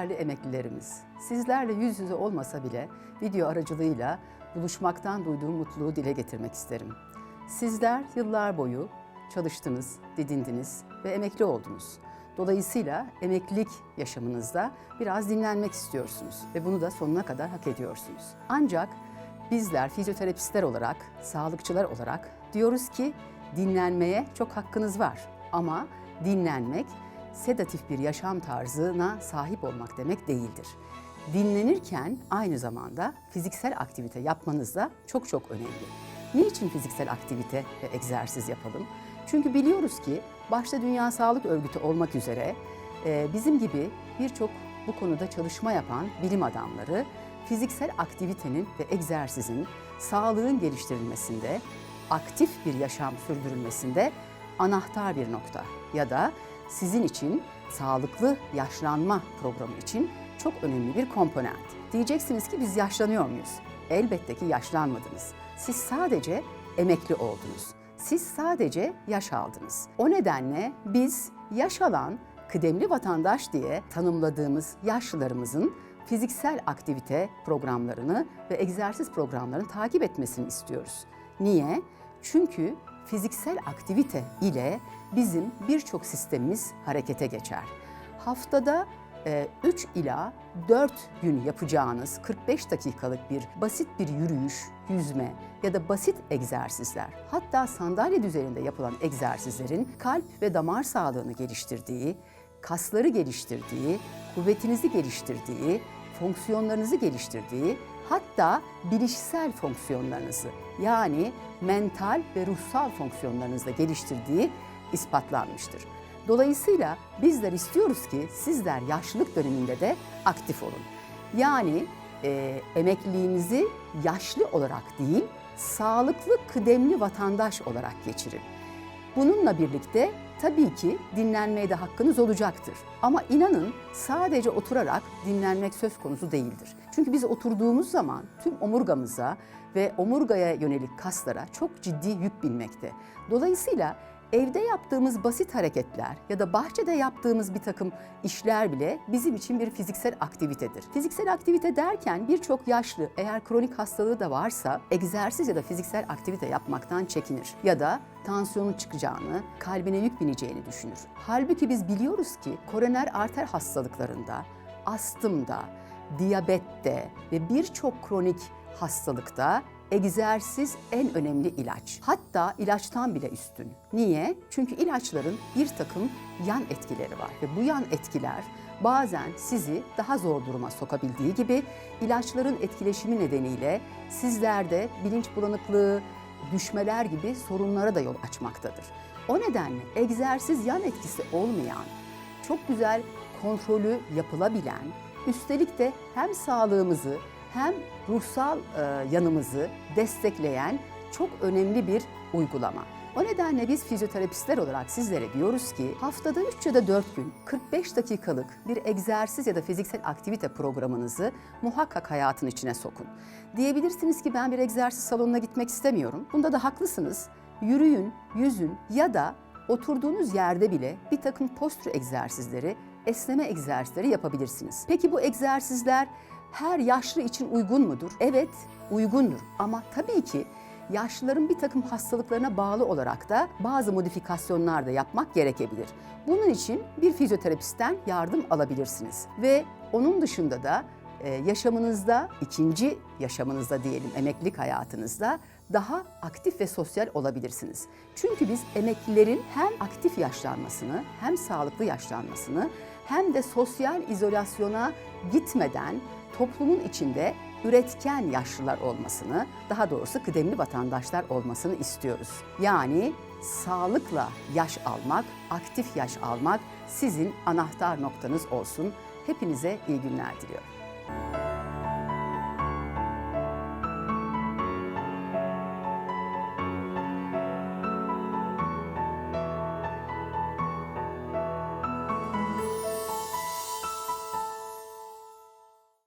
Değerli emeklilerimiz, sizlerle yüz yüze olmasa bile video aracılığıyla buluşmaktan duyduğum mutluluğu dile getirmek isterim. Sizler yıllar boyu çalıştınız, didindiniz ve emekli oldunuz. Dolayısıyla emeklilik yaşamınızda biraz dinlenmek istiyorsunuz ve bunu da sonuna kadar hak ediyorsunuz. Ancak bizler fizyoterapistler olarak, sağlıkçılar olarak diyoruz ki dinlenmeye çok hakkınız var. Ama dinlenmek sedatif bir yaşam tarzına sahip olmak demek değildir. Dinlenirken aynı zamanda fiziksel aktivite yapmanız da çok çok önemli. Niçin fiziksel aktivite ve egzersiz yapalım? Çünkü biliyoruz ki başta Dünya Sağlık Örgütü olmak üzere e, bizim gibi birçok bu konuda çalışma yapan bilim adamları fiziksel aktivitenin ve egzersizin sağlığın geliştirilmesinde, aktif bir yaşam sürdürülmesinde anahtar bir nokta ya da sizin için sağlıklı yaşlanma programı için çok önemli bir komponent. Diyeceksiniz ki biz yaşlanıyor muyuz? Elbette ki yaşlanmadınız. Siz sadece emekli oldunuz. Siz sadece yaş aldınız. O nedenle biz yaş alan kıdemli vatandaş diye tanımladığımız yaşlılarımızın fiziksel aktivite programlarını ve egzersiz programlarını takip etmesini istiyoruz. Niye? Çünkü fiziksel aktivite ile bizim birçok sistemimiz harekete geçer. Haftada 3 ila 4 gün yapacağınız 45 dakikalık bir basit bir yürüyüş, yüzme ya da basit egzersizler, hatta sandalye düzeninde yapılan egzersizlerin kalp ve damar sağlığını geliştirdiği, kasları geliştirdiği, kuvvetinizi geliştirdiği, fonksiyonlarınızı geliştirdiği, hatta bilişsel fonksiyonlarınızı yani mental ve ruhsal fonksiyonlarınızı da geliştirdiği ispatlanmıştır. Dolayısıyla bizler istiyoruz ki sizler yaşlılık döneminde de aktif olun. Yani e, emekliliğinizi yaşlı olarak değil, sağlıklı, kıdemli vatandaş olarak geçirin. Bununla birlikte tabii ki dinlenmeye de hakkınız olacaktır. Ama inanın sadece oturarak dinlenmek söz konusu değildir. Çünkü biz oturduğumuz zaman tüm omurgamıza ve omurgaya yönelik kaslara çok ciddi yük binmekte. Dolayısıyla evde yaptığımız basit hareketler ya da bahçede yaptığımız bir takım işler bile bizim için bir fiziksel aktivitedir. Fiziksel aktivite derken birçok yaşlı eğer kronik hastalığı da varsa egzersiz ya da fiziksel aktivite yapmaktan çekinir ya da tansiyonu çıkacağını, kalbine yük bineceğini düşünür. Halbuki biz biliyoruz ki koroner arter hastalıklarında, astımda, diyabette ve birçok kronik hastalıkta egzersiz en önemli ilaç. Hatta ilaçtan bile üstün. Niye? Çünkü ilaçların bir takım yan etkileri var ve bu yan etkiler bazen sizi daha zor duruma sokabildiği gibi ilaçların etkileşimi nedeniyle sizlerde bilinç bulanıklığı, düşmeler gibi sorunlara da yol açmaktadır. O nedenle egzersiz yan etkisi olmayan, çok güzel kontrolü yapılabilen, üstelik de hem sağlığımızı hem ruhsal e, yanımızı destekleyen çok önemli bir uygulama. O nedenle biz fizyoterapistler olarak sizlere diyoruz ki haftada 3 ya da 4 gün 45 dakikalık bir egzersiz ya da fiziksel aktivite programınızı muhakkak hayatın içine sokun. Diyebilirsiniz ki ben bir egzersiz salonuna gitmek istemiyorum. Bunda da haklısınız. Yürüyün, yüzün ya da oturduğunuz yerde bile bir takım postür egzersizleri, esneme egzersizleri yapabilirsiniz. Peki bu egzersizler her yaşlı için uygun mudur? Evet, uygundur. Ama tabii ki yaşlıların bir takım hastalıklarına bağlı olarak da bazı modifikasyonlar da yapmak gerekebilir. Bunun için bir fizyoterapistten yardım alabilirsiniz. Ve onun dışında da e, yaşamınızda, ikinci yaşamınızda diyelim emeklilik hayatınızda daha aktif ve sosyal olabilirsiniz. Çünkü biz emeklilerin hem aktif yaşlanmasını hem sağlıklı yaşlanmasını hem de sosyal izolasyona gitmeden toplumun içinde üretken yaşlılar olmasını, daha doğrusu kıdemli vatandaşlar olmasını istiyoruz. Yani sağlıkla yaş almak, aktif yaş almak sizin anahtar noktanız olsun. Hepinize iyi günler diliyorum.